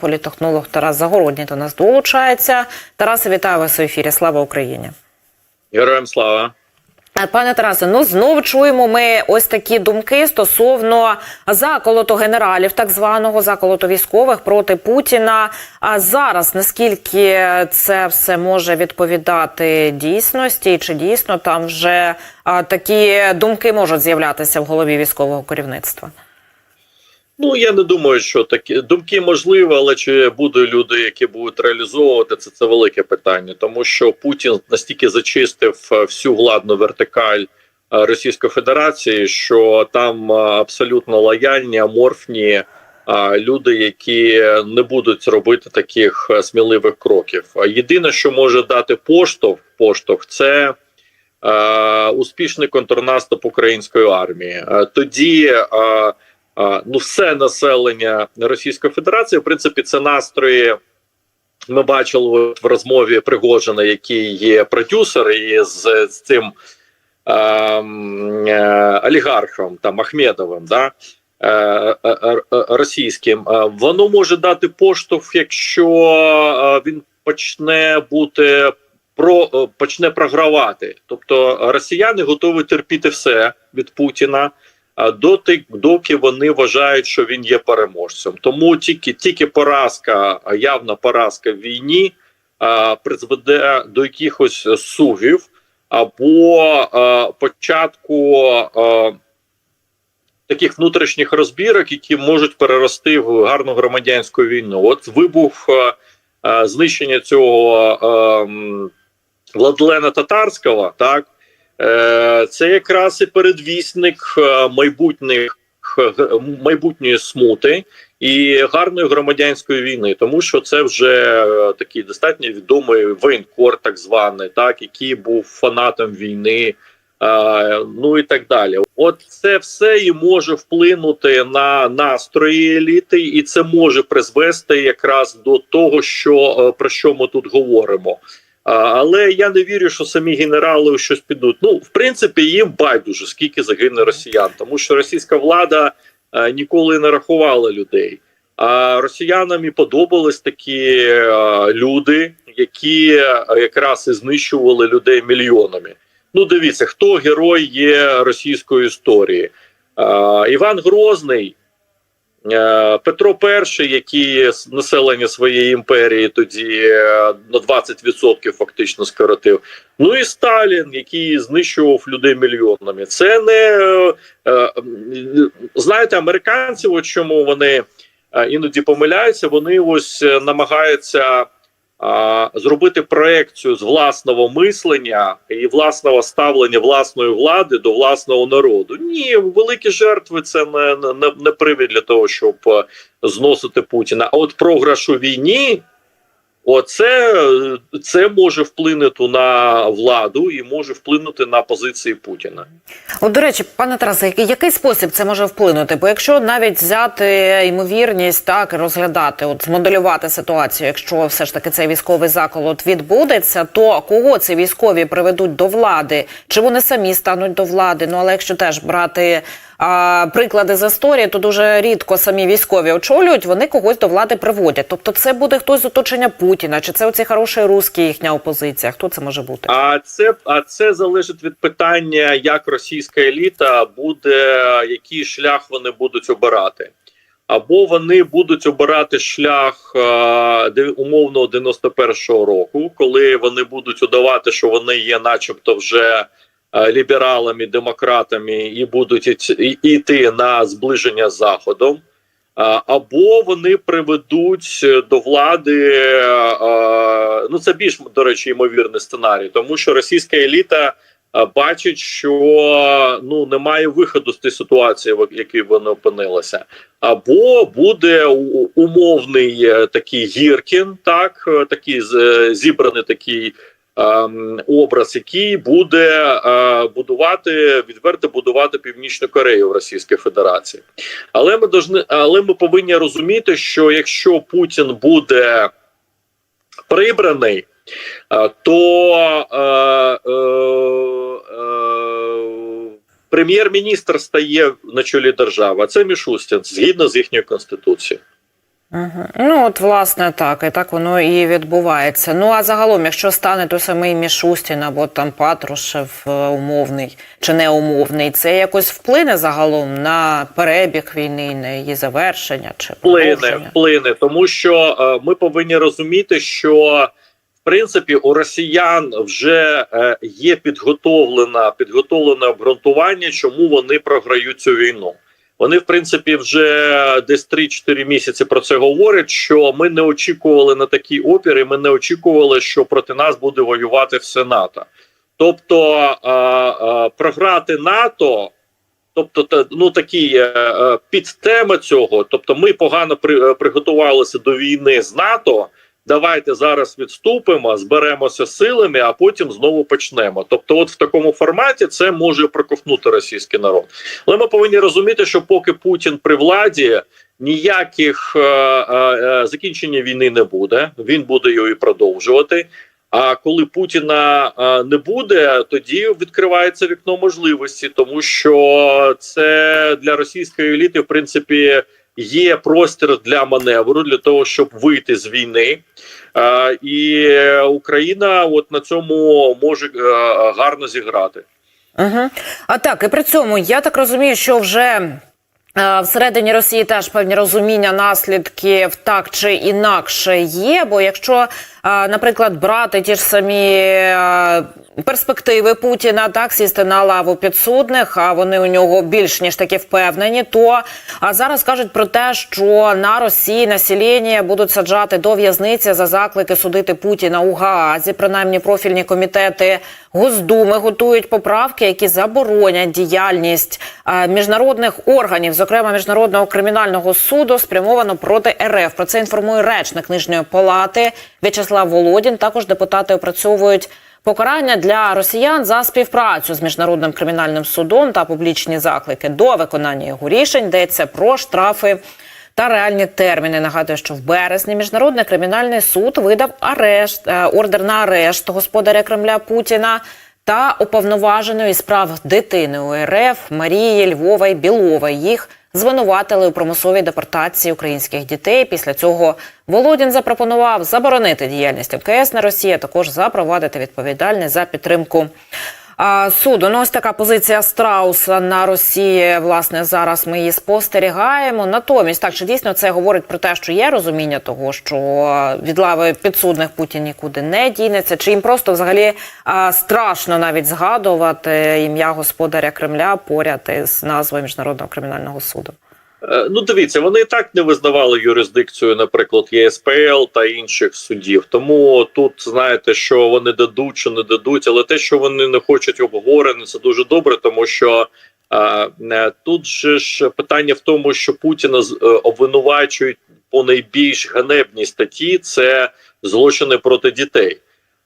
Політехнолог Тарас Загородній до нас долучається. Тарасе, вітаю вас у ефірі. Слава Україні. Героям слава. Е, Пане Тарасе, ну знов чуємо ми ось такі думки стосовно заколоту генералів, так званого заколоту військових проти Путіна. А зараз наскільки це все може відповідати дійсності, чи дійсно там вже а, такі думки можуть з'являтися в голові військового керівництва? Ну я не думаю, що такі думки можливі, але чи будуть люди, які будуть реалізовувати це, це велике питання, тому що Путін настільки зачистив е, всю владну вертикаль е, Російської Федерації, що там е, абсолютно лояльні, аморфні люди, які не будуть робити таких сміливих кроків. Єдине, що може дати поштовх, поштовх це. Успішний контрнаступ української армії тоді ну, все населення Російської Федерації, в принципі, це настрої. Ми бачили в розмові Пригожина, який є продюсер, і з, з цим ем, е, олігархом там Ахмедовим, да, е, е, е, російським. Е, Воно може дати поштовх, якщо е, він почне бути про е, почне програвати. Тобто росіяни готові терпіти все від Путіна доти, доки вони вважають, що він є переможцем. Тому тільки тільки поразка, явна поразка в війні призведе до якихось сувів або початку таких внутрішніх розбірок, які можуть перерости в гарну громадянську війну. От вибух знищення цього Владлена Татарського, так. Е, Це якраз і передвісник е, майбутніх е, майбутньої смути і гарної громадянської війни, тому що це вже такий достатньо відомий воєнкор, так званий, так який був фанатом війни. Ну і так далі, от це все і може вплинути на настрої еліти, і це може призвести якраз до того, що про що ми тут говоримо. Але я не вірю, що самі генерали щось підуть. Ну, в принципі, їм байдуже скільки загине росіян, тому що російська влада е, ніколи не рахувала людей. А росіянам і подобались такі е, люди, які е, якраз і знищували людей мільйонами. Ну, дивіться, хто герой є російської історії. Іван Грозний. Е, Петро І, який населення своєї імперії тоді е, на 20% фактично скоротив. Ну і Сталін, який знищував людей мільйонами. Це не е, знаєте, американці, от чому вони іноді помиляються, вони ось намагаються. Зробити проекцію з власного мислення і власного ставлення власної влади до власного народу. Ні, великі жертви це не, не, не привід для того, щоб е, зносити Путіна. А от програш у війні, оце це може вплинути на владу і може вплинути на позиції Путіна. От, до речі, пане Тарасе, який, спосіб це може вплинути? Бо якщо навіть взяти ймовірність, так розглядати, от змоделювати ситуацію, якщо все ж таки цей військовий заколот відбудеться, то кого ці військові приведуть до влади? Чи вони самі стануть до влади? Ну але якщо теж брати приклади з історії, то дуже рідко самі військові очолюють, вони когось до влади приводять. Тобто, це буде хтось з оточення Путіна, чи це оці хороші русські їхня опозиція? Хто це може бути? А це а це залежить від питання, як російська еліта буде, який шлях вони будуть обирати. Або вони будуть обирати шлях умовно 91-го року, коли вони будуть удавати, що вони є, начебто, вже лібералами, демократами, і будуть іць- і- йти на зближення з заходом. Або вони приведуть до влади. е, Ну це більш до речі, ймовірний сценарій, тому що російська еліта е, бачить, що ну немає виходу з тієї ситуації, в якій вони опинилися. Або буде умовний е, такий Гіркін, так е, такий е, зібраний такий. Ем, Образ, який буде е, будувати відверто будувати північну Корею в Російській Федерації, але ми должны, але ми повинні розуміти, що якщо Путін буде прибраний, е, то е, е, е, прем'єр-міністр стає на чолі держави. Це Мішустін, згідно з їхньою конституцією. Угу. Ну от власне так, і так воно і відбувається. Ну а загалом, якщо стане той самий Мішустін або там Патрушев е, умовний чи неумовний, це якось вплине загалом на перебіг війни, на її завершення чи вплине, вплине, тому що е, ми повинні розуміти, що в принципі у росіян вже е, є підготовлена підготовлене обґрунтування, чому вони програють цю війну. Вони, в принципі, вже десь 3-4 місяці про це говорять. Що ми не очікували на такий опір, і ми не очікували, що проти нас буде воювати все НАТО. Тобто е, е, програти НАТО Тобто, та- ну такі е, е, підтеми цього. Тобто, ми погано при, е, приготувалися до війни з НАТО. Давайте зараз відступимо, зберемося силами, а потім знову почнемо. Тобто, от в такому форматі це може проковтнути російський народ. Але ми повинні розуміти, що поки Путін при владі ніяких е, е, е, закінчення війни не буде. Він буде і продовжувати. А коли Путіна е, не буде, тоді відкривається вікно можливості, тому що це для російської еліти, в принципі, є простір для маневру для того, щоб вийти з війни. І Україна, от на цьому може е, гарно зіграти. Угу. А так, і при цьому я так розумію, що вже е, всередині Росії теж певні розуміння наслідків так чи інакше є. Бо якщо, наприклад, брати ті ж самі перспективи Путіна, так сісти на лаву підсудних, а вони у нього більш ніж таки впевнені, то а зараз кажуть про те, що на Росії населення будуть саджати до в'язниці за заклики судити Путіна у Гаазі. Принаймні профільні комітети Госдуми готують поправки, які заборонять діяльність міжнародних органів, зокрема міжнародного кримінального суду, спрямовано проти РФ. Про це інформує речник нижньої палати В'ячеслав Володін. Також депутати опрацьовують. Покарання для росіян за співпрацю з міжнародним кримінальним судом та публічні заклики до виконання його рішень йдеться про штрафи та реальні терміни. Нагадую, що в березні міжнародний кримінальний суд видав арешт е, ордер на арешт господаря Кремля Путіна та уповноваженої справ дитини УРФ Марії Львова Білової. Їх звинуватили у примусовій депортації українських дітей. Після цього Володін запропонував заборонити діяльність МКС на Росії, а також запровадити відповідальність за підтримку. Суду, ну ось така позиція Страуса на Росії. Власне, зараз ми її спостерігаємо. Натомість, так що дійсно це говорить про те, що є розуміння того, що від лави підсудних Путін нікуди не дінеться, чи їм просто взагалі страшно навіть згадувати ім'я господаря Кремля поряд із назвою міжнародного кримінального суду. Е, Ну, дивіться, вони і так не визнавали юрисдикцію, наприклад, ЄСПЛ та інших судів. Тому тут знаєте, що вони дадуть чи не дадуть, але те, що вони не хочуть обговорення, це дуже добре, тому що е, е, тут же ж питання в тому, що Путіна обвинувачують по найбільш ганебній статті це злочини проти дітей.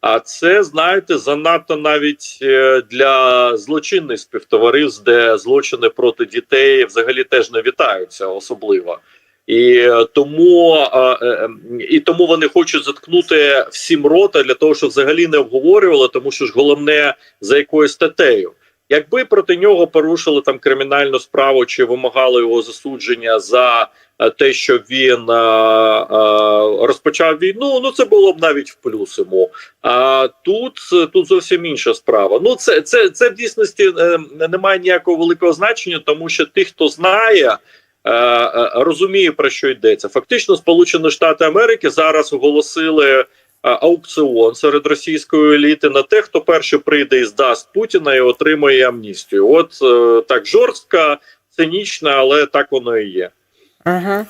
А це знаєте занадто навіть е, для злочинних співтовариств, де злочини проти дітей взагалі теж не вітаються особливо. І е, тому е, і тому вони хочуть заткнути всім рота для того, щоб взагалі не обговорювали, тому що ж головне за якою статтею. Якби проти нього порушили там кримінальну справу чи вимагали його засудження за те, що він е, е, розпочав війну, ну це було б навіть в плюс йому. А тут, тут зовсім інша справа. Ну це це, це в дійсності е, не має ніякого великого значення, тому що тих, хто знає. е, е, Розуміє про що йдеться. Фактично, Сполучені Штати Америки зараз оголосили е, аукціон серед російської еліти на те, хто перший прийде і здасть Путіна і отримає амністію. От е, так жорстко, цинічно, але так воно і є. Угу.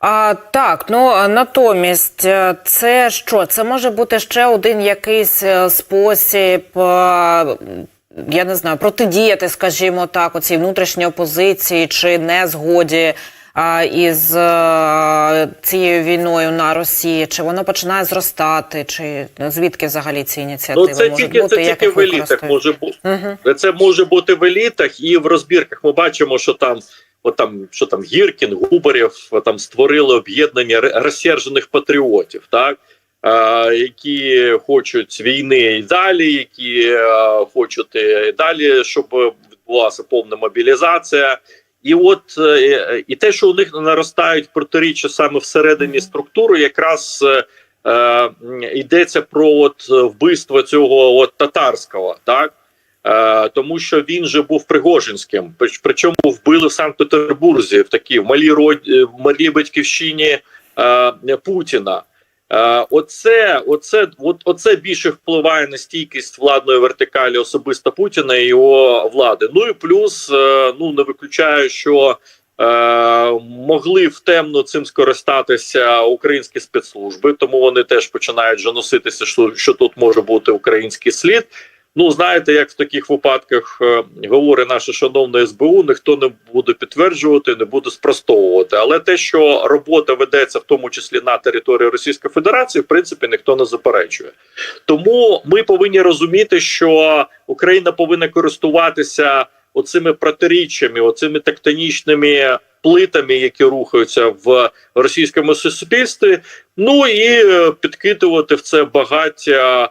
А, так, ну натомість, е, це що? Це може бути ще один якийсь е, спосіб. е, Я не знаю, протидіяти, скажімо так, оцій внутрішній опозиції чи незгоді а, із е, цією війною на Росії, чи воно починає зростати, чи звідки взагалі ці ініціативи Ну це можуть тільки бути? це як тільки в елітах може бути. Угу. Це може бути в елітах і в розбірках. Ми бачимо, що там, от там, що там Гіркін, Губарєв там створили об'єднання розсержених патріотів, так. е, Які хочуть війни і далі, які е, хочуть і далі, щоб відбулася повна мобілізація, і от е, і те, що у них наростають протиріччя саме всередині структури, якраз е, е, йдеться про от вбивство цього от татарського, так? е, тому що він же був Пригожинським. Причому вбили в Санкт-Петербурзі в такій в малій род... е, в малій батьківщині е, Путіна. Е, оце, оце, от, оце більше впливає на стійкість владної вертикалі особисто Путіна і його влади. Ну і плюс, е, ну не виключаю, що е, могли в темно цим скористатися українські спецслужби, тому вони теж починають вже носитися, що, що тут може бути український слід. Ну, знаєте, як в таких випадках е, говорить наше шановне СБУ, ніхто не буде підтверджувати, не буде спростовувати. Але те, що робота ведеться в тому числі на території Російської Федерації, в принципі, ніхто не заперечує. Тому ми повинні розуміти, що Україна повинна користуватися оцими протиріччями, оцими тектонічними плитами, які рухаються в російському суспільстві. Ну і е, підкидувати в це багаття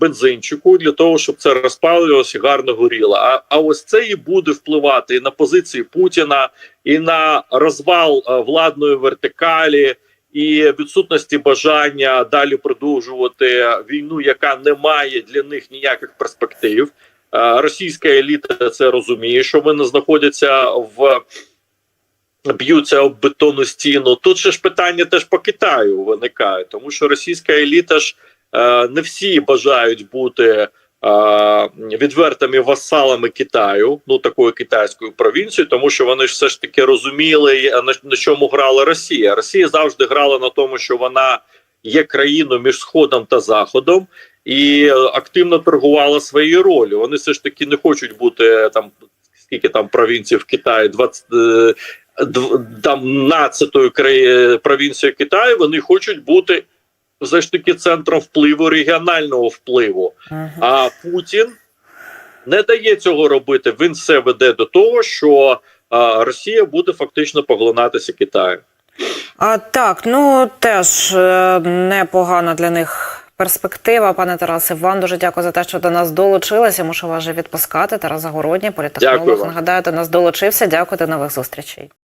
бензинчику для того, щоб це розпалювалося і гарно горіло. А, а ось це і буде впливати і на позиції Путіна, і на розвал е, владної вертикалі. І відсутності бажання далі продовжувати війну, яка не має для них ніяких перспектив. Е, Російська еліта це розуміє, що вони знаходяться в б'ються об бетонну стіну. Тут же ж питання теж по Китаю виникає, тому що російська еліта ж е, не всі бажають бути е, відвертими васалами Китаю, ну такою китайською провінцією, тому що вони ж все ж таки розуміли, е, на, чому грала Росія. Росія завжди грала на тому, що вона є країною між сходом та заходом. І е, активно торгувала своєю ролью. Вони все ж таки не хочуть бути е, там скільки там провінцій в Китаї, 20, е, дв- там нацятою провінцією Китаю. Вони хочуть бути все ж таки центром впливу регіонального впливу. Мгм. А Путін не дає цього робити. Він все веде до того, що а, Росія буде фактично поглинатися Китаєм. А так, ну теж е, непогана для них перспектива. Пане Тарасе, вам дуже дякую за те, що до нас долучилися. Мушу вас вже відпускати. Тарас Загородній, політехнолог. Нагадаю, до нас долучився. Дякую до нових зустрічей.